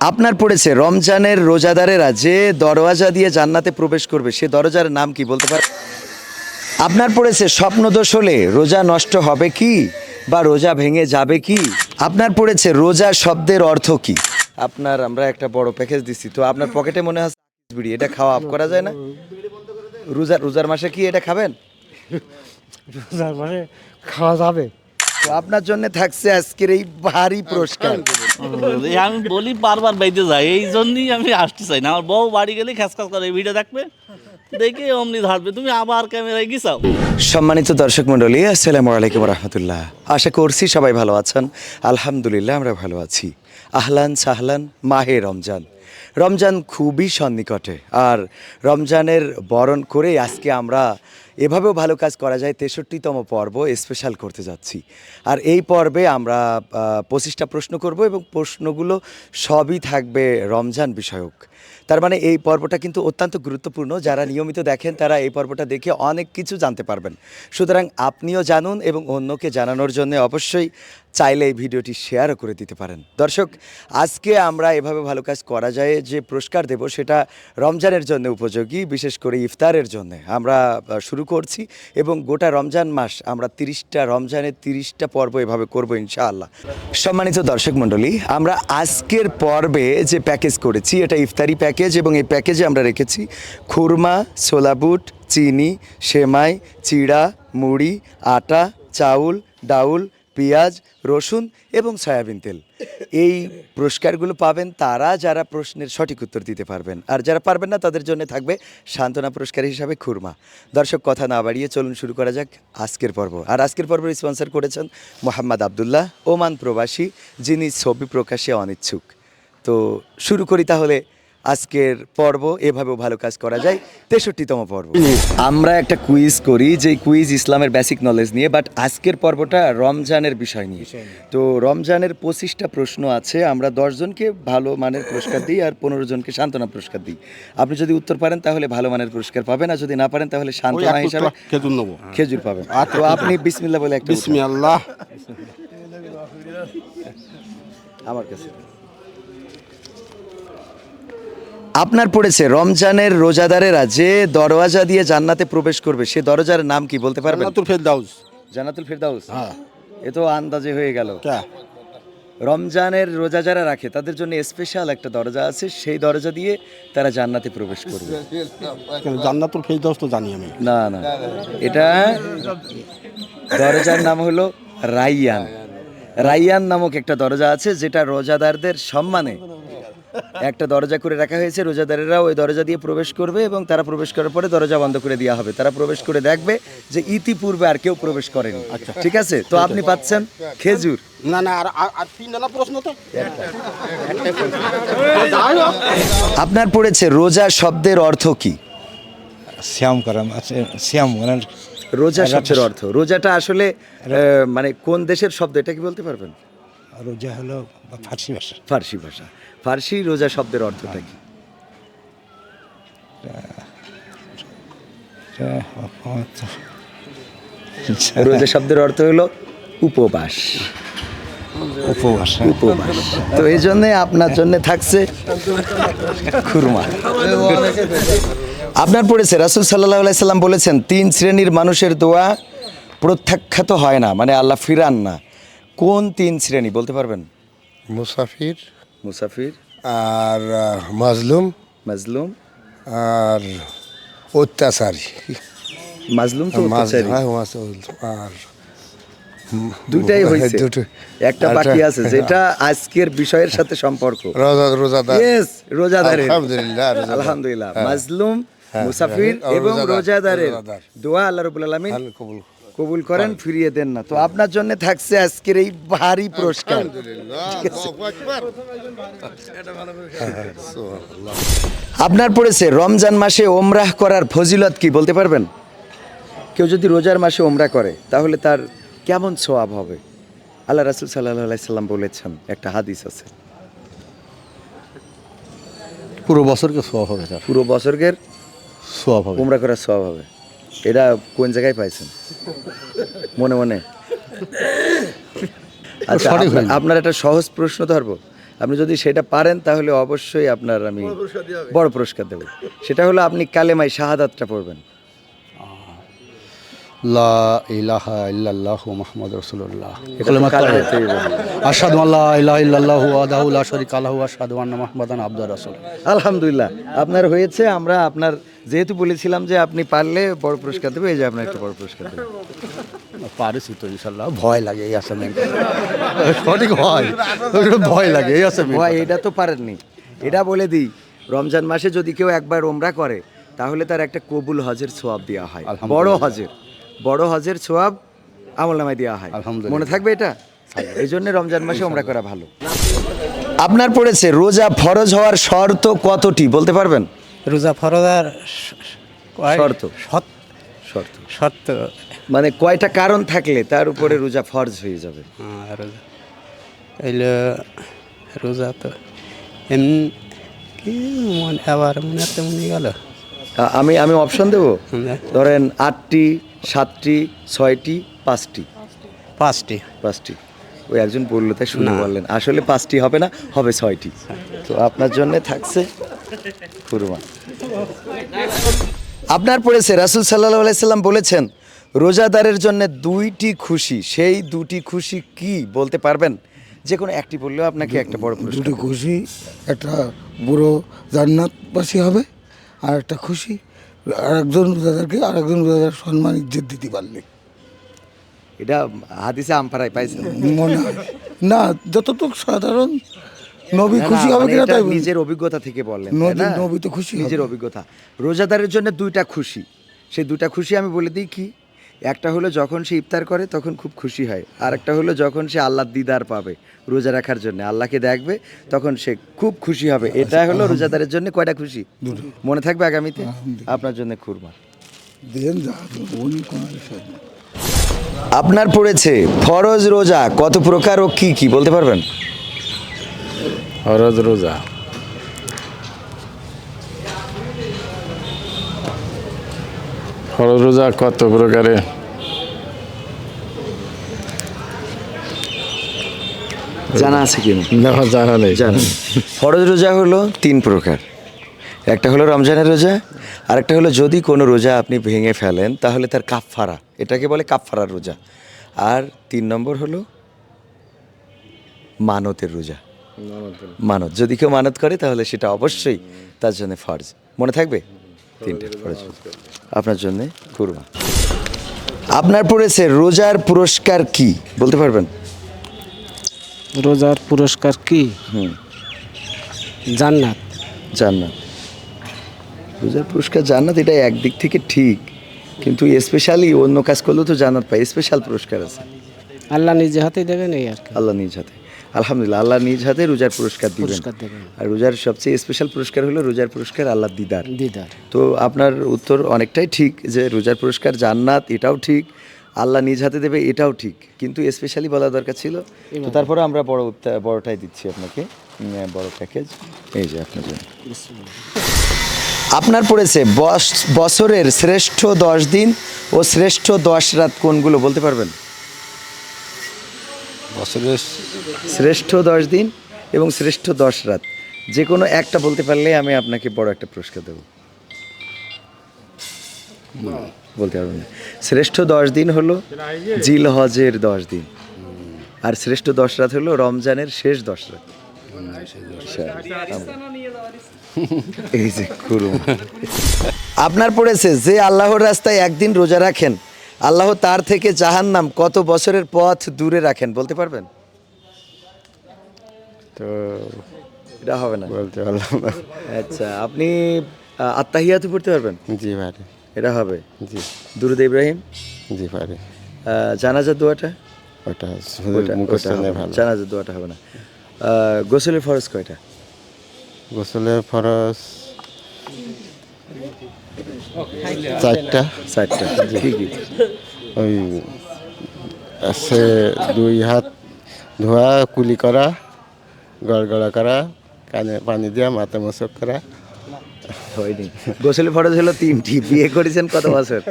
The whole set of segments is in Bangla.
আপনার পড়েছে, রমজানের রোজাদারেরা যে দরওয়াজা দিয়ে জান্নাতে প্রবেশ করবে, সে দরজার নাম কি বলতে পারে আপনার পড়েছে, স্বপ্নদোষ হলে রোজা নষ্ট হবে কি বা রোজা ভেঙে যাবে কি? আপনার পড়েছে, রোজা শব্দের অর্থ কি? আপনার, আমরা একটা বড় প্যাকেজ দিচ্ছি তো আপনার পকেটে মনে হয় এটা খাওয়া আপ করা যায় না? রোজার রোজার মাসে কি এটা খাবেন? রোজার মানে খাওয়া যাবে। তো আপনার জন্য থাকছে আজকের এই ভারী পুরস্কার। এই আমি বলি বারবার বাইতে যাই এই জন্যই আমি আসতে চাই না। আমার বউ বাড়ি গেলে খ্যাস খ্যাস করে ভিডিও দেখবে? দেখে অমনি ধরবে। তুমি আবার ক্যামেরায় গিয়েছাও সম্মানিত দর্শক মণ্ডলী আসসালামু আলাইকুম রহমতুল্লাহ। আশা করছি সবাই ভালো আছেন। আলহামদুলিল্লাহ আমরা ভালো আছি। আহলান সাহলান মাহে রমজান। রমজান খুবই সন্নিকটে। আর রমজানের বরণ করে আজকে আমরা এভাবেও ভালো কাজ করা যায়। তেষট্টিতম পর্ব স্পেশাল করতে যাচ্ছি। আর এই পর্বে আমরা পঁচিশটা প্রশ্ন করব এবং প্রশ্নগুলো সবই থাকবে রমজান বিষয়ক। তার মানে এই পর্বটা কিন্তু অত্যন্ত গুরুত্বপূর্ণ। যারা নিয়মিত দেখেন তারা এই পর্বটা দেখে অনেক কিছু জানতে পারবেন। সুতরাং আপনিও জানুন এবং অন্যকে জানানোর জন্য অবশ্যই চাইলে এই ভিডিওটি শেয়ারও করে দিতে পারেন। দর্শক, আজকে আমরা এভাবে ভালো কাজ করা যায়, যে পুরস্কার দেব সেটা রমজানের জন্য উপযোগী, বিশেষ করে ইফতারের জন্য। আমরা শুরু করছি এবং গোটা রমজান মাস আমরা তিরিশটা, রমজানের তিরিশটা পর্ব এভাবে করব ইনশাআল্লাহ। সম্মানিত দর্শক মণ্ডলী, আমরা আজকের পর্বে যে প্যাকেজ করেছি, এটা ইফতারি প্যাকেজ এবং এই প্যাকেজে আমরা রেখেছি খুরমা, ছোলাবুট, চিনি, সেমাই, চিড়া, মুড়ি, আটা, চাউল, ডাউল পেঁয়াজ, রসুন এবং সয়াবিন তেল। এই পুরস্কারগুলো পাবেন তারা যারা প্রশ্নের সঠিক উত্তর দিতে পারবেন। আর যারা পারবেন না, তাদের জন্য থাকবে সান্ত্বনা পুরস্কার হিসাবে খুরমা। দর্শক, কথা না বাড়িয়ে চলুন শুরু করা যাক আজকের পর্ব। আর আজকের পর্ব স্পন্সর করেছেন মোহাম্মদ আবদুল্লাহ, ওমান প্রবাসী, যিনি ছবি প্রকাশে অনিচ্ছুক। তো শুরু করি তাহলে আজকের পর্ব এভাবেও ভালো কাজ করা যায়। তেষট্টিতম পর্ব। আমরা একটা কুইজ করি যে কুইজ ইসলামের বেসিক নলেজ নিয়ে বাট আজকের পর্বটা রমজানের বিষয় নিয়ে। তো রমজানের পঁচিশটা প্রশ্ন আছে আমরা দশজনকে ভালো মানের পুরস্কার দিই আর পনেরো জনকে সান্ত্বনা পুরস্কার দিই। আপনি যদি উত্তর পারেন তাহলে ভালো মানের পুরস্কার পাবেন আর যদি না পারেন তাহলে সান্ত্বনা হিসাবে খেজুর নেব। খেজুর পাবেন। তো আপনি বিসমিল্লা বলে একটা উত্তর। বিসমি আল্লাহ আমার কাছে। আপনার পড়েছে রমজানের রোজাদারেরা যে দরওয়াজা দিয়ে জান্নাতে প্রবেশ করবে সে দরজার নাম কি বলতে পারবেন? জান্নাতুল ফেরদাউস। জান্নাতুল ফিরদাউস? হ্যাঁ। এ তো আন্দাজে হয়ে গেল। রমজানের রোজা যারা রাখে তাদের জন্য স্পেশাল একটা দরজা আছে সেই দরজা দিয়ে তারা জান্নাতে প্রবেশ করবে। জান্নাতুল ফেরদাউস তো জানি আমি। না না। এটা দরজার নাম হলো রাইয়ান। রাইয়ান নামক একটা দরজা আছে যেটা রোজাদারদের সম্মানে একটা দরজা করে রাখা হয়েছে রোজাদারেরা ওই দরজা দিয়ে প্রবেশ করবে এবং তারা প্রবেশ করার পরে দরজা বন্ধ করে দেওয়া হবে। তারা প্রবেশ করে দেখবে যে ইতিপূর্বে আর কেউ প্রবেশ করেনি। ঠিক আছে? তো আপনি পাচ্ছেন খেজুর। না না আর প্রশ্ন তো। আপনার পড়েছে রোজা শব্দের অর্থ কি? শ্যাম করা আছে শ্যাম মানে রোজা শব্দের অর্থ। রোজাটা আসলে মানে কোন দেশের শব্দ এটা কি বলতে পারবেন? রোজা হলো ফার্সি ভাষা। ফার্সি ভাষা। ফার্সি রোজা শব্দের অর্থটা কি? রোজা শব্দের অর্থ হলো উপবাস। উপবাস উপবাস। তো এই জন্য আপনার জন্য থাকছে খুরমা। আপনার পড়েছে রাসুল সাল্লাহ সাল্লাম বলেছেন তিন শ্রেণির মানুষের দোয়া প্রত্যাখ্যাত হয় না মানে আল্লাহ ফিরান না। কোন তিন শ্রেণি বলতে পারবেন? মুসাফির মুসাফির। আর মাজলুম। মাজলুম। আর অত্যাচারী। মাজলুম তো অত্যাচারী। হ্যাঁ, আর দুইটাই হয়েছে। দুটো। একটা। বাকি আছে যেটা আজকের বিষয়ের সাথে সম্পর্ক। রোজা রোজাদার। ইয়েস রোজাদারের। আলহামদুলিল্লাহ, আলহামদুলিল্লাহ। হ্যাঁ। মাজলুম হ্যাঁ, মুসাফির এবং রোজাদারের। দোয়া আল্লাহ রাব্বুল আলামিন। আল কবুল। কবুল করেন ফিরিয়ে দেন না। তো আপনার জন্য থাকছে আজকের এই ভারী পুরস্কার। আপনার পড়েছে রমজান মাসে ওমরাহ করার ফজিলত কি বলতে পারবেন? কেউ যদি রোজার মাসে ওমরা করে তাহলে তার কেমন সোয়াব হবে? আল্লাহ রাসুল সাল্লাহ সাল্লাম বলেছেন একটা হাদিস আছে। পুরো বছরকে সোয়াব হবে পুরো বছরকে সব হবে। ওমরা করার সোয়াব হবে। এটা কোন জায়গায় পাইছেন? মনে মনে। আচ্ছা আপনার- আপনার একটা সহজ প্রশ্ন ধরবো। আপনি যদি সেটা পারেন তাহলে অবশ্যই আপনার আমি বড় পুরস্কার দেব। সেটা হলো আপনি কালেমাই শাহাদাতটা পড়বেন। লা ইলাহা ইল্লাল্লাহু মুহাম্মাদুর রাসূলুল্লাহ। বলবেন। আশহাদু আল্লা ইলাহা ইল্লাল্লাহু ওয়াহদাহু লা শারীকা লাহু ওয়া আশহাদু আন্না মুহাম্মাদান আবদুর রাসূল। আলহামদুলিল্লাহ আপনার হয়েছে আমরা আপনার যেহেতু বলেছিলাম যে আপনি পারলে বড় পুরস্কার দেবো এই যে আপনার একটা বড় পুরস্কার দেবো। পারিস তো ইনশাআল্লাহ ভয় লাগে এই অ্যাসাইনমেন্ট সঠিক ভয় ভয় লাগে এই অ্যাসাইনমেন্ট ভাই এটা তো পারেননি। এটা বলে দিই রমজান মাসে যদি কেউ একবার ওমরা করে তাহলে তার একটা কবুল হজের সোয়াব দেওয়া হয়। বড় হজের। বড় হজের সোয়াব আমল নামায় দেওয়া হয়। আলহামদুলিল্লাহ। মনে থাকবে এটা? এই জন্য রমজান মাসে ওমরা করা ভালো। আপনার পড়েছে রোজা ফরজ হওয়ার শর্ত কতটি? বলতে পারবেন? রোজা ফরদার শর্ত। সৎ শর্ত। মানে কয়টা কারণ থাকলে তার উপরে রোজা ফরজ হয়ে যাবে? রোজা। এলো রোজা তো এমনি কি মনে আবার মনে মনে গেল? আমি আমি অপশন দেবো? ধরেন আটটি সাতটি ছয়টি পাঁচটি। পাঁচটি। পাঁচটি। ওই একজন বলল তাই শুনে বললেন আসলে পাঁচটি হবে না হবে ছয়টি। তো আপনার জন্য থাকছে কুরবান আপনার পড়েছে রাসুল সাল্লাহ আলাইসাল্লাম বলেছেন রোজাদারের জন্য দুইটি খুশি সেই দুটি খুশি কি বলতে পারবেন? যে কোনো একটি বললেও আপনাকে একটা বড় দুটো খুশি একটা বুড়ো জান্নাতবাসী হবে আর একটা খুশি আর একজন রোজাদারকে আরেকজন রোজাদার সম্মান ইজ্জত দিতে পারলে। এটা হাদিসে আমপাড়ায় পাইছে মনে হয়। না যতটুক সাধারণ নবী খুশি হবে মানে কিনা তাই নিজের অভিজ্ঞতা থেকে বললেন? নবী তো খুশি নিজের অভিজ্ঞতা। রোজাদারের জন্য দুইটা খুশি। সেই দুইটা খুশি আমি বলে দিই কি? একটা হলো যখন সে ইফতার করে তখন খুব খুশি হয়। আর একটা হলো যখন সে আল্লাহর দিদার পাবে রোজা রাখার জন্য। আল্লাহকে দেখবে তখন সে খুব খুশি হবে। এটা হলো রোজাদারের জন্য কয়টা খুশি? মনে থাকবে আগামীতে? আপনার জন্য খুরমা। আপনার পড়েছে ফরজ রোজা কত প্রকার ও কি কি বলতে পারবেন? ফরজ রোজা। ফরজ রোজা কত প্রকারে। জানা আছে কি না? জানা নেই। জানা ফরজ রোজা হলো তিন প্রকার। একটা হলো রমজানের রোজা আরেকটা হলো যদি কোনো রোজা আপনি ভেঙে ফেলেন তাহলে তার কাফফারা এটাকে বলে কাফফারার রোজা। আর তিন নম্বর হলো মানতের রোজা। মানত যদি কেউ মানত করে তাহলে সেটা অবশ্যই তার জন্য ফরজ। মনে থাকবে? তিনটে ফরজ আপনার জন্য কুরমা। আপনার পড়েছে রোজার পুরস্কার কি? বলতে পারবেন? রোজার পুরস্কার কি? হুম। জান্নাত। জান্নাত। রোজার পুরস্কার জান্নাত এটা একদিক থেকে ঠিক। কিন্তু স্পেশালি অন্য কাজ করলেও তো জান্নাত পাই স্পেশাল পুরস্কার আছে। আল্লাহ নিজে হাতেই দেবেন এই আর আল্লাহ নিজ হাতে আলহামদুলিল্লাহ আল্লাহ নিজ হাতে রোজার পুরস্কার দিবেন। আর রোজার সবচেয়ে স্পেশাল পুরস্কার হলো রোজার পুরস্কার আল্লাহ দিদার। দিদার। তো আপনার উত্তর অনেকটাই ঠিক যে রোজার পুরস্কার জান্নাত এটাও ঠিক আল্লাহ নিজ হাতে দেবে এটাও ঠিক। কিন্তু স্পেশালি বলা দরকার ছিল। তো তারপরে আমরা বড় বড়টাই দিচ্ছি আপনাকে। বড় প্যাকেজ এই যে আপনার জন্য। আপনার পড়েছে বছরের শ্রেষ্ঠ দশ দিন ও শ্রেষ্ঠ দশ রাত কোনগুলো বলতে পারবেন? শ্রেষ্ঠ দশ দিন এবং শ্রেষ্ঠ দশ রাত। যে কোনো একটা বলতে পারলে আমি আপনাকে বড় একটা পুরস্কার দেবো। বলতে পারবেন না। শ্রেষ্ঠ দশ দিন হলো জিল হজের দশ দিন। আর শ্রেষ্ঠ দশ রাত হলো রমজানের শেষ দশ রাত। এই যে আপনার পড়েছে, যে আল্লাহর রাস্তায় একদিন রোজা রাখেন আল্লাহ তার থেকে জাহান্নাম কত বছরের পথ দূরে রাখেন বলতে পারবেন? তো এটা হবে না। বলতে পারলাম না। আচ্ছা আপনি আত্মাহিয়াতু পড়তে পারবেন? জি পারি। এটা হবে? জি। দুরুদ ইব্রাহিম? জি পারি। আহ, জানাজার দোয়াটা? ওটা। জানাজার দোয়াটা হবে না। গোসলের ফরজ কয়টা? গোসলে ফরজ চারটা। চারটা ওই আছে দুই হাত ধোয়া কুলি করা গড়গড়া করা কানে পানি দেওয়া মাথা মশক করা। হয়নি। গোসলের ফটো ছিল তিনটি। বিয়ে করেছেন কত বছর?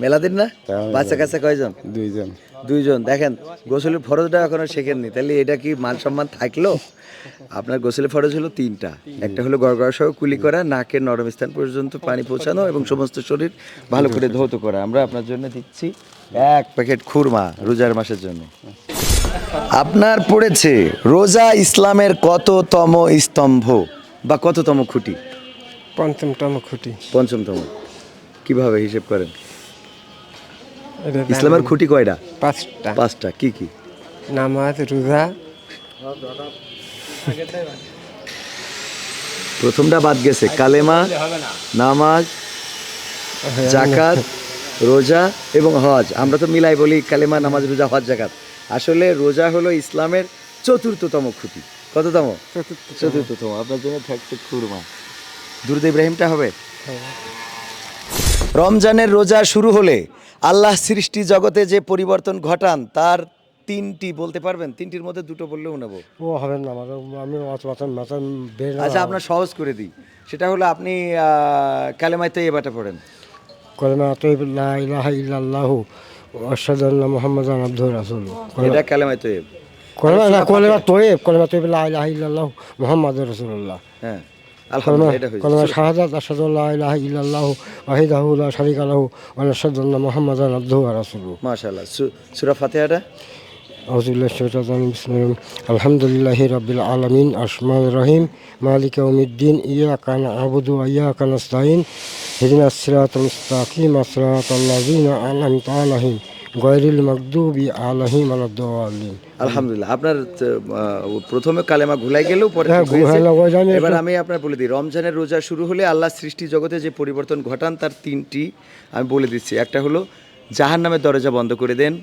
মেলা দিন না? বাচ্চা কাচ্চা কয়জন? দুইজন। দুইজন। দেখেন গোসলের ফরজটা এখনও শেখেননি। তাহলে এটা কি মান সম্মান থাকল? আপনার গোসলের ফরজ হলো তিনটা। একটা হলো গড়গড় সহ কুলি করা নাকের নরম স্থান পর্যন্ত পানি পৌঁছানো এবং সমস্ত শরীর ভালো করে ধৌত করা। আমরা আপনার জন্য দিচ্ছি এক প্যাকেট খুরমা রোজার মাসের জন্য। আপনার পড়েছে রোজা ইসলামের কততম স্তম্ভ বা কততম খুঁটি? পঞ্চমতম খুঁটি। পঞ্চমতম। কীভাবে হিসেব করেন? ইসলামের খুঁটি কয়টা? পাঁচটা। পাঁচটা। কি কি? নামাজ রোজা। প্রথমটা বাদ গেছে। কালেমা নামাজ জাকাত রোজা এবং হজ। আমরা তো মিলাই বলি কালেমা নামাজ রোজা হজ জাকাত আসলে রোজা হলো ইসলামের চতুর্থতম খুঁটি। কততম? চতুর্থতম। আপনার জন্য থাকছে খুরমা। দুরুদ ইব্রাহিমটা হবে? রমজানের রোজা শুরু হলে আল্লাহ সৃষ্টি জগতে যে পরিবর্তন ঘটান তার তিনটি বলতে পারবেন? তিনটির মধ্যে দুটো বললেও নেব। ও হবে না আমার আমি আচ্ছা আপনার সহজ করে দিই। সেটা হলো আপনি কালেমায় তো এবারটা পড়েন। কলমা লা ইলাহা ইল্লাল্লাহু মুহাম্মাদান আবদুহু ওয়া রাসূলুহু। এটা কালেমায় তো কলমা না কলমা তৈব কলমা তৈব লা ইলাহা ইল্লাল্লাহু মুহাম্মাদুর রাসূলুল্লাহ। হ্যাঁ। ইল্লাহ সুরা আলহামদুলিল্লাহ রবিল আলমিন। আসমান রহিম। মালিকা উমিদ্দিন ইয়া কান আবুদু ইয়া কানাস্তাইন হিদিন আসরাত মুস্তাকিম। আসরাত আল্লাহ আলম তালাহিম গয়রুল মকদুবি আলহিম আলাদ্দালিন আলহামদুলিল্লাহ আপনার প্রথমে কালেমা ঘুলাই গেলেও পরে হ্যাঁ, এবার আমি আপনার বলে দিই রমজানের রোজা শুরু হলে আল্লাহ সৃষ্টি জগতে যে পরিবর্তন ঘটান তার তিনটি আমি বলে দিচ্ছি। একটা হলো জাহান নামের দরজা বন্ধ করে দেন।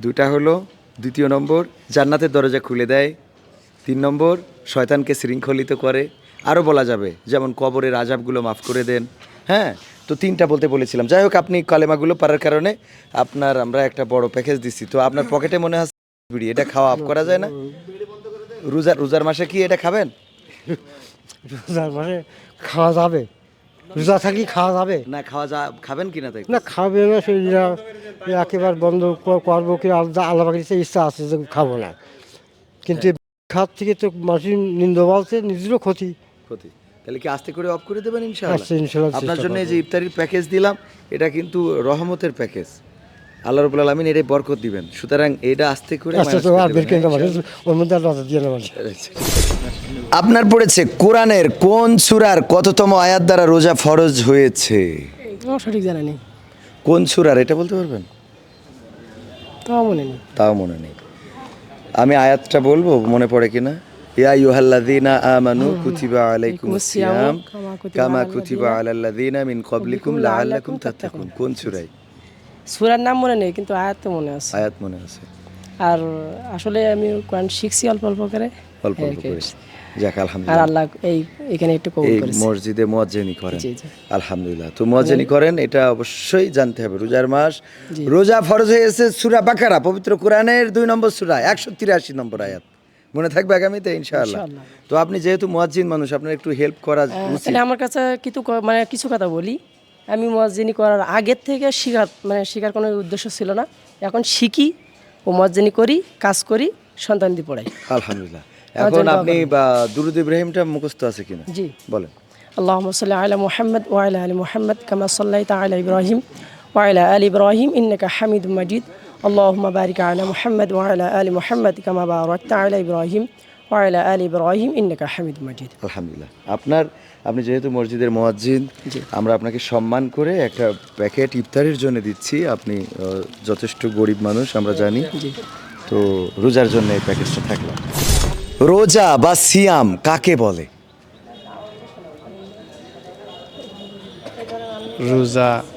দুটা হলো দ্বিতীয় নম্বর জান্নাতের দরজা খুলে দেয়। তিন নম্বর শয়তানকে শৃঙ্খলিত করে। আরও বলা যাবে যেমন কবরের আজাবগুলো মাফ করে দেন। হ্যাঁ তো তিনটা বলতে বলেছিলাম। যাই হোক আপনি কালেমাগুলো পারার কারণে আপনার আমরা একটা বড় প্যাকেজ দিচ্ছি তো আপনার পকেটে মনে হয় বিড়ি এটা খাওয়া আপ করা যায় না? রোজার রোজার মাসে কি এটা খাবেন? রোজার মাসে খাওয়া যাবে। রোজা থাকি খাওয়া যাবে। না খাওয়া যা খাবেন কিনা তাই? না খাবে না সেটা একেবারে বন্ধ করব কি আলাদা আলাদা কিছু ইচ্ছা আছে যে খাব না। কিন্তু খাত থেকে তো মাসির নিন্দ বলছে নিজেরও ক্ষতি। ক্ষতি। তাহলে কি আস্তে করে অফ করে দেবেন ইনশাআল্লাহ? আচ্ছা, আপনার জন্য এই যে ইফতারির প্যাকেজ দিলাম এটা কিন্তু রহমতের প্যাকেজ আল্লাহ রবুল আলমিন এটাই বরকত দিবেন। সুতরাং এটা আস্তে করে আপনার পড়েছে কোরআনের কোন সূরার কততম আয়াত দ্বারা রোজা ফরজ হয়েছে? সঠিক জানা নেই। কোন সূরার এটা বলতে পারবেন? তাও মনে নেই। তাও মনে নেই। আমি আয়াতটা বলব মনে পড়ে কিনা? ইয়া আইয়ুহাল্লাযীনা আমানু কুতিবা আলাইকুমুস সিয়াম কামা কুতিবা আলাল্লাযীনা মিন ক্বাবলিকুম লাআল্লাকুম তাত্তাকুন কোন সূরায়? সুরার নাম মনে নেই কিন্তু আয়াত তো মনে আছে। আয়াত মনে আছে। আর আসলে আমি কোরআন শিখছি অল্প অল্প করে। অল্প অল্প করে। যাক আর আলহামদুলিল্লাহ আল্লাহ এই এখানে একটু কবুল করেছে। মসজিদে মুয়াজ্জিনি করেন। আলহামদুলিল্লাহ। তো মুয়াজ্জিনি করেন এটা অবশ্যই জানতে হবে। রোজার মাস রোজা ফরজ হয়েছে সূরা বাকারা পবিত্র কোরআনের দুই নম্বর সূরা একশো তিরাশি নম্বর আয়াত। মনে থাকবে আগামীতে ইনশাআল্লাহ ইনশাআল্লাহ। তো আপনি যেহেতু মুয়াজ্জিন মানুষ আপনার একটু হেল্প করা আহ, উচিত তাহলে আমার কাছে কিছু ক- মানে কিছু কথা বলি আমি মসজিনি করার আগের থেকে শিখার মানে শেখার কোনো উদ্দেশ্য ছিল না এখন শিখি ও মসজিনি করি কাজ করি সন্তান দিয়ে পড়াই আলহামদুলিল্লাহ আমার এখন জন্য আপনি বা দুরুদ ইব্রাহিমটা মুখস্থ আছে কিনা জি বলেন اللهم صل على محمد وعلى ال محمد كما صليت على ابراهيم وعلى ال ابراهيم انك حميد مجيد اللهم بارك على محمد وعلى ال محمد كما باركت على ابراهيم وعلى ال ابراهيم انك حميد مجيد আলহামদুলিল্লাহ আপনার আপনি যেহেতু মসজিদের মুয়াজ্জিন জি। আমরা আপনাকে সম্মান করে একটা প্যাকেট ইফতারির জন্য দিচ্ছি আপনি আহ, যথেষ্ট গরিব মানুষ আমরা জানি জি তো রোজার জন্য এই প্যাকেজটা থাকলো রোজা বা সিয়াম কাকে বলে রোজা ও,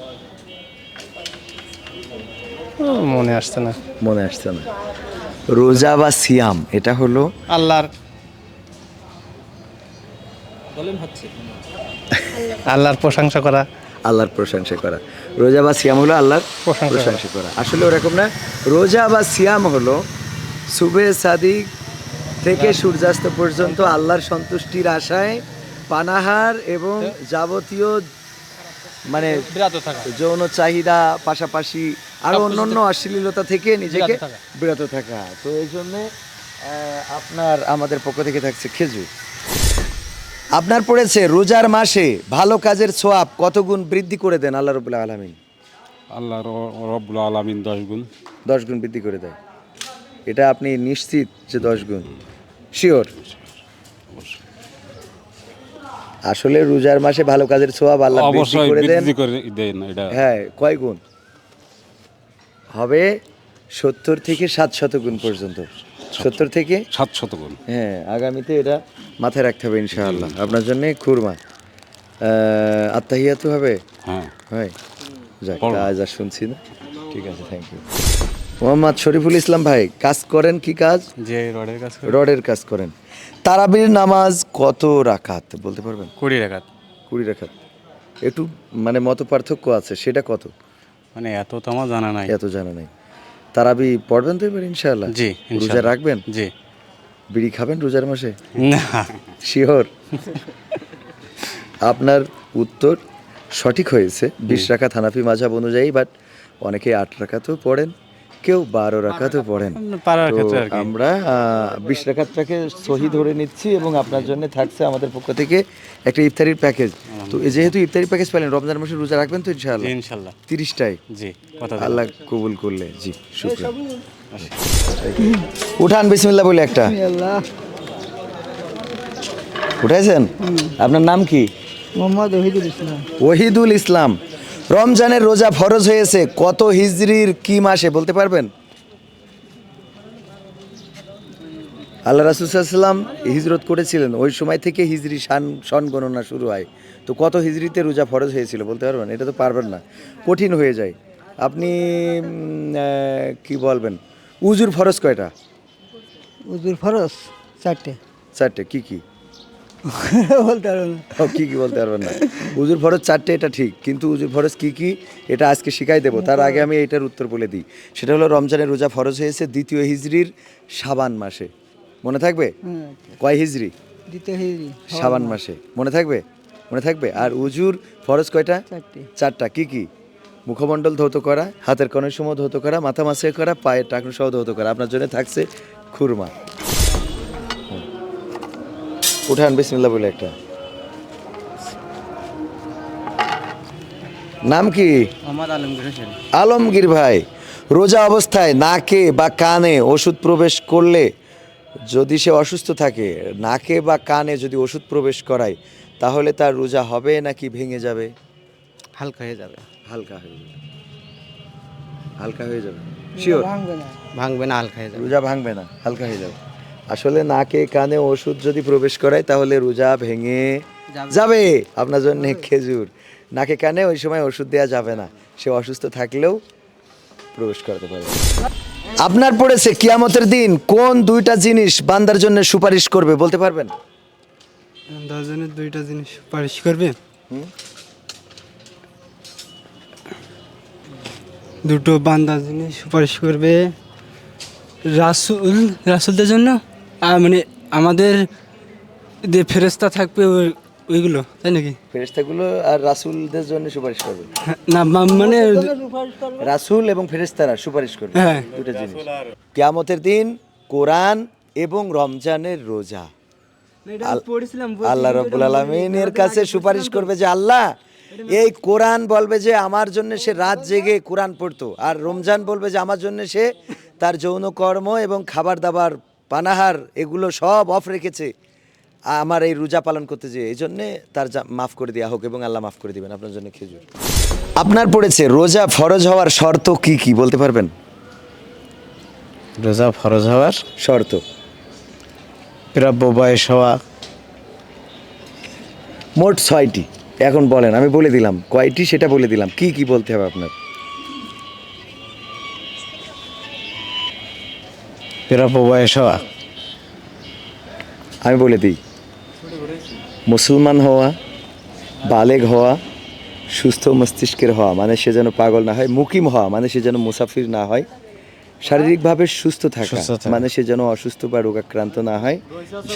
মনে আসছে না। মনে আসছে না। রোজা বা সিয়াম এটা হলো আল্লাহর আল্লাহর প্রশংসা করা। আল্লাহর প্রশংসা করা। রোজা বা সিয়াম হলো আল্লাহর প্রশংসা করা। প্রশংসা করা। আসলে ওরকম না। রোজা বা সিয়াম হলো সুবে সাদিক থেকে সূর্যাস্ত পর্যন্ত আল্লাহর সন্তুষ্টির আশায় পানাহার এবং যাবতীয় মানে বিরত থাকা। যৌন চাহিদা পাশাপাশি আরও অন্যান্য অশ্লীলতা থেকে নিজেকে বিরত থাকা। তো এই জন্য আপনার আমাদের পক্ষ থেকে থাকছে খেজুর। আপনার পড়েছে রোজার মাসে ভালো কাজের সোয়াব কত গুণ বৃদ্ধি করে দেন আল্লাহ রবুল্লাহ আলমিন? আল্লাহ রব্বুল আলমিন দশ গুণ। দশ গুণ বৃদ্ধি করে দেয়। এটা আপনি নিশ্চিত যে দশ গুণ? শিওর? আসলে রোজার মাসে ভালো কাজের সোয়াব আল্লাহ বৃদ্ধি করে দেন। হ্যাঁ কয় গুণ? হবে সত্তর থেকে সাত শত গুণ পর্যন্ত। সত্তর থেকে? সাত শত গুণ হ্যাঁ আগামীতে এটা মাথায় রাখতে হবে ইনশাআল্লাহ। আপনার জন্য খুরমা। আহ, আত্মাহিয়াতু হবে? হ্যাঁ। হয়। যাক আজ আর শুনছি না। ঠিক আছে থ্যাংক ইউ মোহাম্মদ শরীফুল ইসলাম ভাই কাজ করেন কি কাজ? যে রডের কাছে রডের কাজ করেন। তারাবির নামাজ কত রাকাত বলতে পারবেন? কুড়ি রাখাত কুড়ি রাকাত। একটু মানে মত পার্থক্য আছে সেটা কত? মানে এত তো আমার জানা নাই। এত জানা নেই। তারাবি পড়বেন তো এবার ইনশাআল্লাহ? জি, রোজা রাখবেন? জি। বিড়ি খাবেন রোজার মাসে? না। শিওর। আপনার উত্তর সঠিক হয়েছে বিশ রাখা থানাফি মাঝাব অনুযায়ী বাট অনেকে আট রাখাতেও পড়েন। কেউ বারো রাখাতেও পড়েন। আমরা বিশ রাখাতটাকে সহি ধরে নিচ্ছি এবং আপনার জন্য থাকছে আমাদের পক্ষ থেকে একটা ইফতারির প্যাকেজ। তো যেহেতু ইফতারি প্যাকেজ পেলেন রমজান মাসে রোজা রাখবেন তো ইনশাআল্লাহ? ইনশাল্লাহ তিরিশটাই জি আল্লাহ কবুল করলে। জি শুক্রিয়া। উঠান বিসমিল্লাহ বলে একটা। উঠাইছেন? আপনার নাম কি? মোহাম্মদ ওহিদুল ইসলাম। ওহিদুল ইসলাম। রমজানের রোজা ফরজ হয়েছে কত হিজরির কি মাসে বলতে পারবেন? আল্লাহ রাসুসাল্লাম হিজরত করেছিলেন ওই সময় থেকে হিজরি সান সন গণনা শুরু হয়। তো কত হিজরিতে রোজা ফরজ হয়েছিল বলতে পারবেন? এটা তো পারবেন না কঠিন হয়ে যায়। আপনি কি বলবেন? উজুর ফরজ কয়টা? উজুর ফরজ চারটে। চারটে কি কি? বলতে পারব না। কি কি বলতে পারবেন না। উজুর ফরজ চারটে এটা ঠিক। কিন্তু উজুর ফরজ কি কি এটা আজকে শিখাই দেবো। তার আগে আমি এটার উত্তর বলে দিই। সেটা হলো রমজানের রোজা ফরজ হয়েছে দ্বিতীয় হিজরির সাবান মাসে। মনে থাকবে? কয় হিজরি? দ্বিতীয় হিজড়ি সাবান মাসে। মনে থাকবে? মনে থাকবে? আর উজুর ফরজ কয়টা? চারটা। কি কি? মুখমণ্ডল ধৌত করা হাতের কনের সময় ধৌত করা মাথা মাসে করা পায়ের টাকনু সহ ধৌত করা। আপনার জন্য থাকছে খুরমা। উঠান বিসমিল্লাহ বলে একটা। নাম কি? আলমগীর ভাই রোজা অবস্থায় নাকে বা কানে ওষুধ প্রবেশ করলে যদি সে অসুস্থ থাকে নাকে বা কানে যদি ওষুধ প্রবেশ করায় তাহলে তার রোজা হবে নাকি ভেঙে যাবে? হালকা হয়ে যাবে। হালকা হয়ে যাবে। হালকা হয়ে যাবে। শিওর ভাঙবে না। ভাঙবে না হালকা হয়ে যাবে। রোজা ভাঙবে না হালকা হয়ে যাবে। আসলে নাকে কানে ওষুধ যদি প্রবেশ করায় তাহলে রোজা ভেঙে যাবে। আপনার জন্য খেজুর। নাকে কানে ওই সময় ওষুধ দেওয়া যাবে না। সে অসুস্থ থাকলেও প্রবেশ করাতে পারে। আপনার পড়েছে কিয়ামতের দিন কোন দুইটা জিনিস বান্দার জন্য সুপারিশ করবে বলতে পারবেন? দশজনের দুইটা জিনিস সুপারিশ করবে? দুটো বান্দার জিনিস সুপারিশ করবে রাসুল রাসুলদের জন্য? মানে আমাদের যে ফেরেস্তা থাকবে ওই- ওইগুলো তাই নাকি? ফেরেস্তাগুলো আর রাসূলদের জন্য সুপারিশ করবে। না মানে রাসূল এবং ফেরেস্তারা সুপারিশ করবে হ্যাঁ। দুটো জিনিস। কিয়ামতের দিন কোরআন এবং রমজানের রোজা। আল্লাহ রব্বুল আলমিনের কাছে সুপারিশ করবে যে আল্লাহ এই কোরআন বলবে যে আমার জন্য সে রাত জেগে কোরআন পড়তো আর রমজান বলবে যে আমার জন্য সে তার যৌন কর্ম এবং খাবার দাবার পানাহার এগুলো সব অফ রেখেছে। আমার এই রোজা পালন করতে যে এই জন্যে তার মাফ করে দেওয়া হোক এবং আল্লাহ মাফ করে দিবেন আপনার জন্য খেজুর। আপনার পড়েছে রোজা ফরজ হওয়ার শর্ত কি কি বলতে পারবেন? রোজা ফরজ হওয়ার শর্ত। প্রাপ্য বয়স হওয়া। মোট ছয়টি। এখন বলেন আমি বলে দিলাম কয়টি সেটা বলে দিলাম কি কি বলতে হবে আপনার? প্রাপ্য বয়স হওয়া আমি বলে দিই মুসলমান হওয়া বালেগ হওয়া সুস্থ মস্তিষ্কের হওয়া মানে সে যেন পাগল না হয় মুকিম হওয়া মানে সে যেন মুসাফির না হয় শারীরিকভাবে সুস্থ থাকা সুস্থ থাকা। মানে সে যেন অসুস্থ বা রোগাক্রান্ত না হয়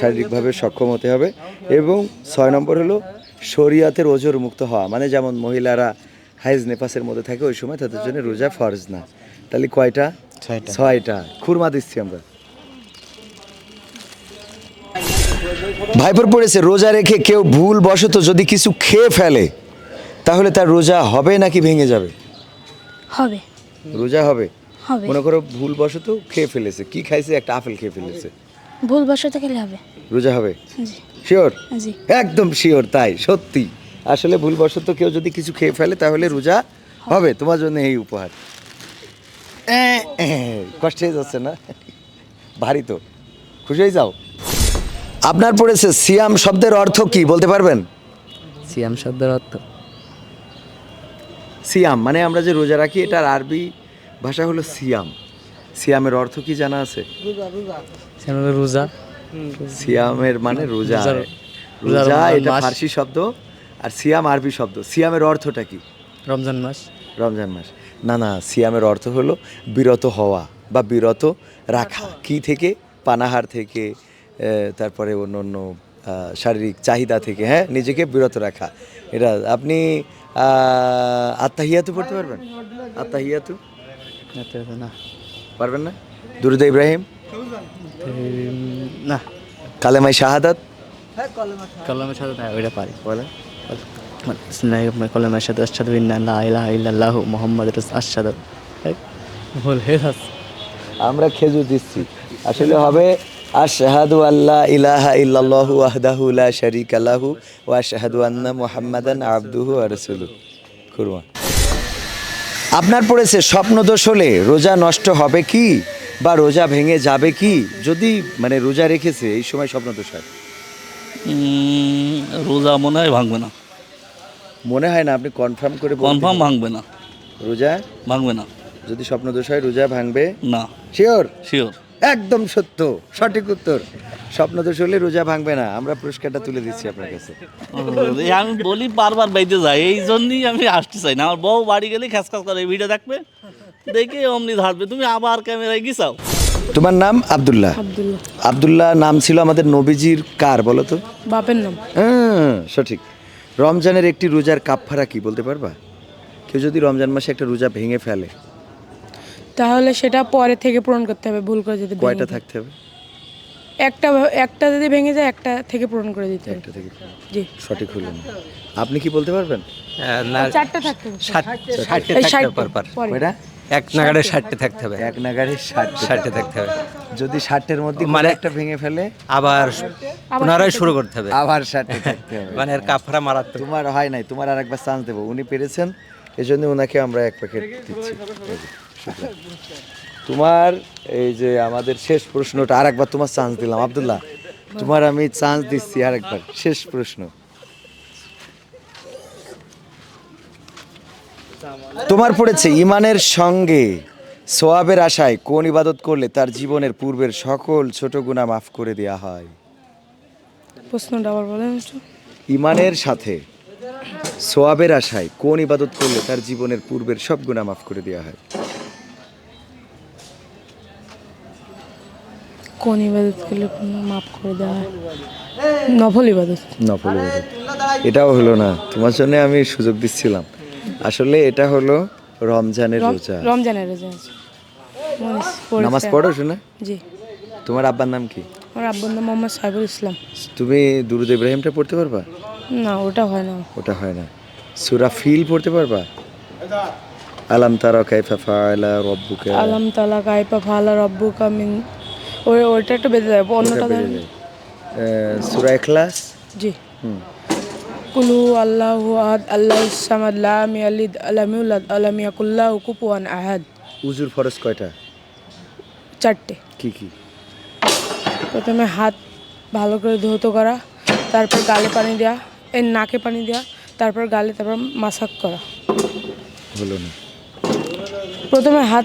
শারীরিকভাবে সক্ষম হতে হবে এবং ছয় নম্বর হলো শরীয়তের ওজোর মুক্ত হওয়া মানে যেমন মহিলারা হাইজ নেপাসের মধ্যে থাকে ওই সময় তাদের জন্য রোজা ফরজ না। তাহলে কয়টা? ছয়টা। খুরমা দিচ্ছি আমরা। ভাইপর পড়েছে রোজা রেখে কেউ ভুল বশত যদি কিছু খেয়ে ফেলে তাহলে তার রোজা হবে নাকি ভেঙে যাবে? হবে। রোজা হবে? হবে। মনে করো ভুল বশত খেয়ে ফেলেছে। কি খাইছে? একটা আপেল খেয়ে ফেলেছে। ভুল বসতে গেলে হবে। রোজা হবে? জি। শিওর জি। একদম শিওর তাই সত্যি। আসলে ভুলবশত কেউ যদি কিছু খেয়ে ফেলে তাহলে রোজা হবে। তোমার জন্য এই উপহার। কষ্ট হয়ে যাচ্ছে না? ভারী তো। খুশি হয়ে যাও। আপনার পড়েছে সিয়াম শব্দের অর্থ কি বলতে পারবেন? সিয়াম শব্দের অর্থ? সিয়াম মানে আমরা যে রোজা রাখি এটার আরবি ভাষা হলো সিয়াম। সিয়ামের অর্থ কি জানা আছে? রোজা। সিয়ামের মানে রোজা। রোজা এটা। ফার্সি শব্দ আর সিয়াম আরবি শব্দ। সিয়ামের অর্থটা কি? রমজান মাস। রমজান মাস। না না সিয়ামের অর্থ হলো বিরত হওয়া বা বিরত রাখা। কি থেকে? পানাহার থেকে তারপরে অন্য অন্য শারীরিক চাহিদা থেকে হ্যাঁ? নিজেকে বিরত রাখা। এটা আপনি আত্মাহিয়াতু পড়তে পারবেন? আত্মাহিয়াতু? না। পারবেন না? দুরুদ ইব্রাহিম? না। কালেমাই শাহাদাত? কলমের সাথে না ওইটা পারি। বলেন। কলমের সাথে আশাদু ইন্না লা ইলাহা ইল্লাল্লাহু মুহাম্মাদুর রাসূল আশহাদু ভুল হয়ে যাচ্ছে আমরা খেজুর দিচ্ছি। আসলে হবে আশহাদু আল্লাহ ইলাহা ইল্লাল্লাহু ওয়াহদাহু লা শারীকা লাহু ওয়া আশহাদু আন্না মুহাম্মাদান আবদুহু ওয়া রাসূলুহু। কুরবান আপনার পড়েছে স্বপ্ন দোষ হলে রোজা নষ্ট হবে কি বা রোজা ভেঙে যাবে কি? যদি মানে রোজা রেখেছে এই সময় স্বপ্ন দোষ হয়। রোজা মনে হয় ভাঙবে না। মনে হয় না আপনি কনফার্ম করে কনফার্ম ভাঙবে না। রোজা? ভাঙবে না। যদি স্বপ্ন দোষ হয় রোজা ভাঙবে? না। শিওর শিওর একদম সত্য। সঠিক উত্তর। স্বপ্ন দোষ হলে রোজা ভাঙবে না। আমরা পুরস্কারটা তুলে দিচ্ছি আপনার কাছে। আমি বলি বারবার বাইতে যাই এই জন্যই আমি আসতে চাই না। আমার বউ বাড়ি গেলে খ্যাস খ্যাস করে এই ভিডিও দেখবে। দেখে অমনি ধরবে তুমি আবার ক্যামেরায় গিয়েছাও তোমার নাম? আব্দুল্লাহ। আবদুল্লাহ। আব্দুল্লাহ নাম ছিল আমাদের নবীজির কার বলো তো? বাপের নাম। হ্যাঁ সঠিক। রমজানের একটি রোজার কাপফারা কি বলতে পারবা? কেউ যদি রমজান মাসে একটা রোজা ভেঙে ফেলে। তাহলে সেটা পরে থেকে পূরণ করতে হবে ভুল করে যদি কয়টা থাকতে হবে? একটা একটা যদি ভেঙে যায় একটা থেকে পূরণ করে দিতে একটা থেকে জি। সঠিক হলো না। আপনি কি বলতে পারবেন? চারটা থাকতে হবে। ষাটটা এই থাকতে হবে কয়টা? এক নাগাড়ে ষাটটা থাকতে হবে। এক নাগারে ষাট ষাটটা থাকতে হবে। যদি ষাটের মধ্যে মানে একটা ভেঙে ফেলে? আবার পুনরায় শুরু করতে হবে। আবার ষাটে থাকতে হবে। মানে এর কাফরা মারাত্মক। তোমার হয় নাই তোমার আর একবার চান্স দেবো। উনি পেরেছেন এই জন্য ওনাকে আমরা এক প্যাকেট দিচ্ছি। তোমার এই যে আমাদের শেষ প্রশ্নটা আর একবার তোমার চান্স দিলাম। আব্দুল্লাহ তোমার আমি চান্স দিচ্ছি আর একবার শেষ প্রশ্ন। তোমার পড়েছে ইমানের সঙ্গে সোয়াবের আশায় কোন ইবাদত করলে তার জীবনের পূর্বের সকল ছোট গুণা মাফ করে দেয়া হয়? প্রশ্নটা আবার বলেন একটু। ইমানের সাথে সোয়াবের আশায় কোন ইবাদত করলে তার জীবনের পূর্বের সব গুণা মাফ করে দেওয়া হয়? কোন ইবাদত করলে মাফ করে দেওয়া হয়? নফল ইবাদত। নফল ইবাদত। এটাও হলো না। তোমার জন্য আমি সুযোগ দিচ্ছিলাম। আসলে এটা হলো রমজানের রোজা। রমজানের রোজা নামাজ পড়ো শোনা। জি। তোমার আব্বার নাম কি? আমার আব্বুর নাম মোহাম্মদ সাইবুল ইসলাম। তুমি দুরুদ ইব্রাহিমটা পড়তে পারবা? না ওটা হয় না। ওটা হয় না। সুরা ফিল পড়তে পারবা? আলাম তারা কাইফা ফাআলা রব্বুকা। আলম তালা কাইপা ফালা রব্বু কামিন ওই ওইটা একটু বেঁধে যাবে অন্যটা ধরেন। যায়। ইখলাস? জি। হুম। কুলু আল্লাহ আহাদ আল্লাহ সামাদ লাম ইয়ালিদ আলাম ইউলাদ আলাম ইয়াকুল্লাহ কুফুয়ান আহাদ। উজুর ফরজ কয়টা? চারটে। কি কি? প্রথমে হাত ভালো করে ধৌত করা তারপর গালে পানি দেওয়া এর নাকে পানি দেওয়া তারপর গালে তারপর মাসাক করা। হলো না। প্রথমে হাত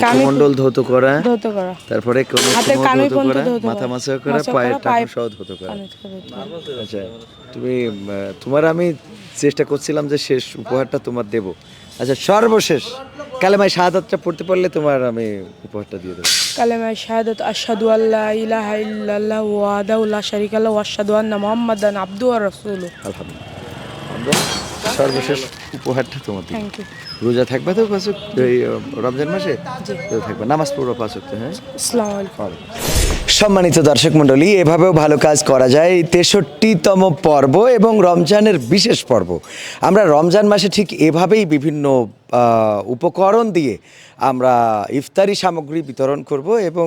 কানে ধৌত করা ধৌত করা। তারপরে কোমর কানে ধৌত পর্যন্ত করা ধৌত মাথা করা। মাসা করা মাসা পায়ের করা, টাকা পায়ে- সহ কানে থেকে ধৌত করা। আচ্ছা তুমি তোমার আমি চেষ্টা করছিলাম যে শেষ উপহারটা তোমার দেব। আচ্ছা সর্বশেষ কালেমায় শাহাদাতটা পড়তে পারলে তোমার আমি উপহারটা দিয়ে দেবো। কালেমায় শাহাদাত আশহাদু আল্লাহ ইলাহা ইল্লাল্লাহ ওয়াহদাহু লা শারীকা লাহু ওয়া আশহাদু আন্না মুহাম্মাদান আবদুহু ওয়া রাসূলুহু। আলহামদুলিল্লাহ। সর্বশেষ উপহারটা তোমার থ্যাংক ইউ রোজা থাকবে তো পাঁচক এই রমজান মাসে? থাকবে নামাজ পড়ব পাঁচক তো হ্যাঁ? সম্মানিত দর্শক মণ্ডলী এভাবেও ভালো কাজ করা যায় তেষট্টিতম পর্ব এবং রমজানের বিশেষ পর্ব। আমরা রমজান মাসে ঠিক এভাবেই বিভিন্ন উপকরণ দিয়ে আমরা ইফতারি সামগ্রী বিতরণ করব এবং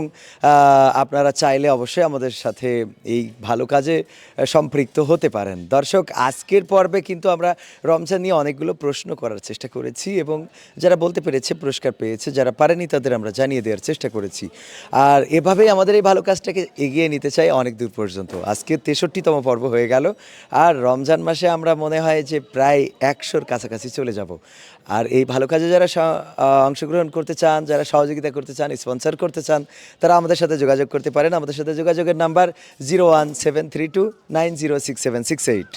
আপনারা চাইলে অবশ্যই আমাদের সাথে এই ভালো কাজে সম্পৃক্ত হতে পারেন। দর্শক, আজকের পর্বে কিন্তু আমরা রমজান নিয়ে অনেকগুলো প্রশ্ন করার চেষ্টা করেছি এবং যারা বলতে পেরেছে পুরস্কার পেয়েছে, যারা পারেনি তাদের আমরা জানিয়ে দেওয়ার চেষ্টা করেছি। আর এভাবেই আমাদের এই ভালো কাজটাকে এগিয়ে নিতে চাই অনেক দূর পর্যন্ত। আজকে তেষট্টিতম পর্ব হয়ে গেল। আর রমজান মাসে আমরা মনে হয় যে প্রায় একশোর কাছাকাছি চলে যাব। আর এই ভালো কাজে যারা অংশগ্রহণ করতে চান, যারা সহযোগিতা করতে চান স্পন্সর করতে চান, তারা আমাদের সাথে যোগাযোগ করতে পারেন। আমাদের সাথে যোগাযোগের number zero one seven three two nine zero six seven six eight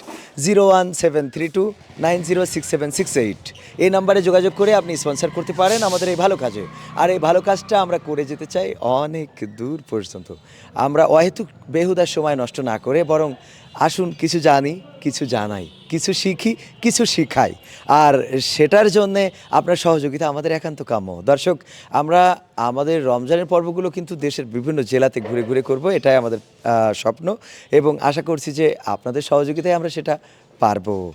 zero one seven three two nine zero six seven six eight এই নাম্বারে যোগাযোগ করে আপনি স্পন্সর করতে পারেন আমাদের এই ভালো কাজে। আর এই ভালো কাজটা আমরা করে যেতে চাই অনেক দূর পর্যন্ত। আমরা অহেতুক, বেহুদার সময় নষ্ট না করে বরং আসুন, কিছু জানি, কিছু জানাই, কিছু শিখি, কিছু শিখাই। আর সেটার জন্যে আপনার সহযোগিতা আমাদের একান্ত কাম্য। দর্শক, আমরা আমাদের রমজানের পর্বগুলো কিন্তু দেশের বিভিন্ন জেলাতে ঘুরে ঘুরে করব, এটাই আমাদের স্বপ্ন। এবং আশা করছি যে আপনাদের সহযোগিতায় আমরা সেটা পারব।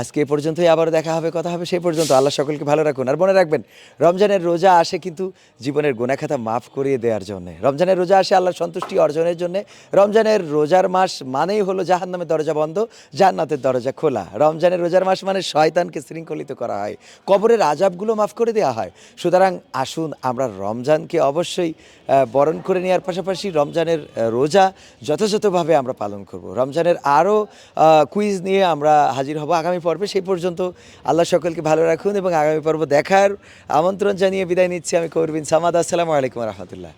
আজকে এ পর্যন্তই আবার দেখা হবে, কথা হবে সেই পর্যন্ত। আল্লাহ সকলকে ভালো রাখুন। আর মনে রাখবেন, রমজানের রোজা আসে কিন্তু জীবনের গোনাখাতা মাফ করিয়ে দেওয়ার জন্য। রমজানের রোজা আসে আল্লাহর সন্তুষ্টি অর্জনের জন্য। রমজানের রোজার মাস মানেই হলো জাহান্নামের দরজা বন্ধ, জান্নাতের দরজা খোলা। রমজানের রোজার মাস মানে শয়তানকে শৃঙ্খলিত করা হয়, কবরের আজাবগুলো মাফ করে দেওয়া হয়। সুতরাং আসুন, আমরা রমজানকে অবশ্যই বরণ করে নেওয়ার পাশাপাশি রমজানের রোজা যথাযথভাবে আমরা পালন করব। রমজানের আরও কুইজ নিয়ে আমরা হাজির হব। আগামী পর্বে সেই পর্যন্ত আল্লাহ সকলকে ভালো রাখুন এবং আগামী পর্ব দেখার আমন্ত্রণ জানিয়ে বিদায় নিচ্ছি আমি করবিন সামাদ। আসসালামু আলাইকুম রহমতুল্লাহ।